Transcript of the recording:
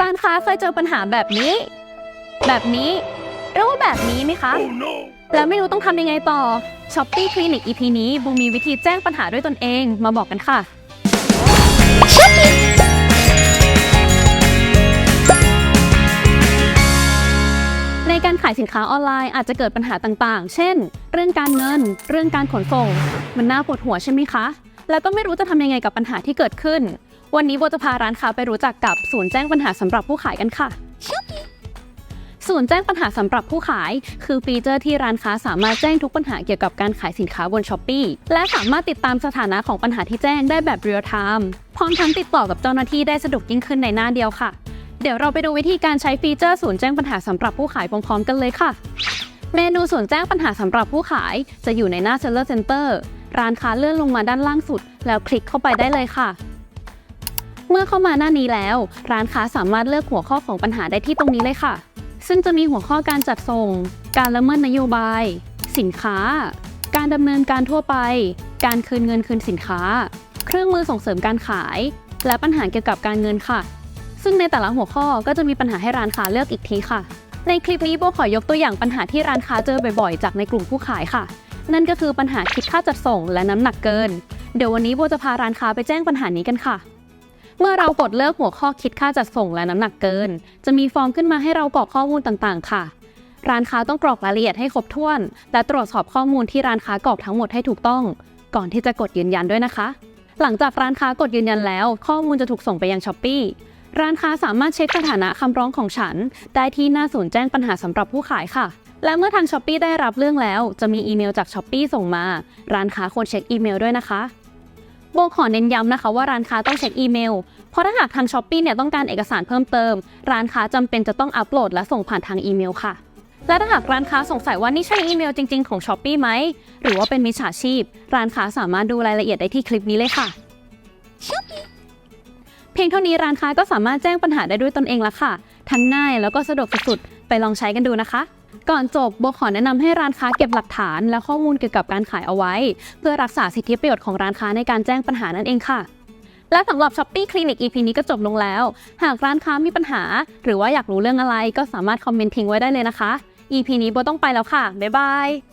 ร้านค้าเคยเจอปัญหาแบบนี้ แบบนี้หรือว่าแบบนี้ไหมคะแล้วไม่รู้ต้องทำยังไงต่อ Shopee Clinic EP นี้บูมมีวิธีแจ้งปัญหาด้วยตนเองมาบอกกันค่ะในการขายสินค้าออนไลน์อาจจะเกิดปัญหาต่างๆ เช่น เรื่องการเงิน เรื่องการขนส่ง มันน่าปวดหัวใช่ไหมคะ แล้วก็ไม่รู้จะทำยังไงกับปัญหาที่เกิดขึ้น วันนี้โบจะพาร้านค้าไปรู้จักกับศูนย์แจ้งปัญหาสำหรับผู้ขายกันค่ะ ศูนย์แจ้งปัญหาสำหรับผู้ขาย คือฟีเจอร์ที่ร้านค้าสามารถแจ้งทุกปัญหาเกี่ยวกับการขายสินค้าบนช้อปปีและสามารถติดตามสถานะของปัญหาที่แจ้งได้แบบเรียลไทม์พร้อมทั้งติดต่อกับเจ้าหน้าที่ได้สะดวกยิ่งขึ้นในหน้าเดียวค่ะ เดี๋ยวเราไปดูวิธีการใช้ฟีเจอร์ศูนย์แจ้งปัญหาสำหรับผู้ขายพร้อมๆกันเลยค่ะ เมนูศูนย์แจ้งปัญหาสำหรับผู้ขาย จะอยู่ในหน้า Seller Center ร้านค้าเลื่อนลงมาด้านล่างสุด แล้วคลิกเข้าไปได้เลยค่ะ เมื่อเข้ามาหน้านี้แล้ว ร้านค้าสามารถเลือกหัวข้อของปัญหาได้ที่ตรงนี้เลยค่ะ ซึ่งจะมีหัวข้อการจัดส่ง การละเมิดนโยบาย สินค้า การดำเนินการทั่วไป การคืนเงินคืนสินค้า เครื่องมือส่งเสริมการขาย และปัญหาเกี่ยวกับการเงินค่ะ ซึ่งในแต่ละหัวข้อก็จะมีปัญหาให้ร้านค้าเลือกอีกทีค่ะ ในคลิปนี้โบขอยกตัวอย่างปัญหาที่ร้านค้าเจอบ่อยๆ จากในกลุ่มผู้ขายค่ะ นั่นก็คือปัญหาคิดค่าจัดส่งและน้ำหนักเกิน เดี๋ยววันนี้โบจะพาร้านค้าไปแจ้งปัญหานี้กันค่ะ เมื่อเรากดเลือกหัวข้อคิดค่าจัดส่งและน้ำหนักเกิน จะมีฟอร์มขึ้นมาให้เรากรอกข้อมูลต่างๆ ค่ะ ร้านค้าต้องกรอกรายละเอียดให้ครบถ้วน และตรวจสอบข้อมูลที่ร้านค้ากรอกทั้งหมดให้ถูกต้อง ก่อนที่จะกดยืนยันด้วยนะคะ หลังจากร้านค้ากดยืนยันแล้ว ข้อมูลจะถูกส่งไปยังช้อปปีร้านค้าสามารถเช็คสถานะคำร้องของฉัน ได้ที่หน้าศูนย์แจ้งปัญหาสำหรับผู้ขายค่ะ และเมื่อทางช้อปปีได้รับเรื่องแล้ว จะมีอีเมลจากช้อปปีส่งมา ร้านค้าควรเช็คอีเมลด้วยนะคะ โบขอเน้นย้ำนะคะว่าร้านค้าต้องเช็คอีเมล เพราะถ้าหากทางช้อปปีเนี่ยต้องการเอกสารเพิ่มเติม ร้านค้าจำเป็นจะต้องอัปโหลดและส่งผ่านทางอีเมลค่ะ และถ้าหากร้านค้าสงสัยว่านี่ใช่อีเมลจริง ๆของช้อปปีไหม หรือว่าเป็นมิจฉาชีพ ร้านค้าสามารถดูรายละเอียดได้ที่คลิปนี้เลยค่ะ เพียงเท่านี้ร้านค้าก็สามารถแจ้งปัญหาได้ด้วยตนเองละค่ะ ทั้งง่ายแล้วก็สะดวกสุดๆ ไปลองใช้กันดูนะคะ ก่อนจบโบขอแนะนำให้ร้านค้าเก็บหลักฐาน และข้อมูลเกี่ยวกับการขายเอาไว้ เพื่อรักษาสิทธิประโยชน์ของร้านค้าในการแจ้งปัญหานั่นเองค่ะ และสำหรับช้อปปี้คลินิก EP นี้ก็จบลงแล้ว หากร้านค้ามีปัญหา หรือว่าอยากรู้เรื่องอะไรก็สามารถคอมเมนต์ทิ้งไว้ได้เลยนะคะ EP นี้โบต้องไปแล้วค่ะบ๊ายบาย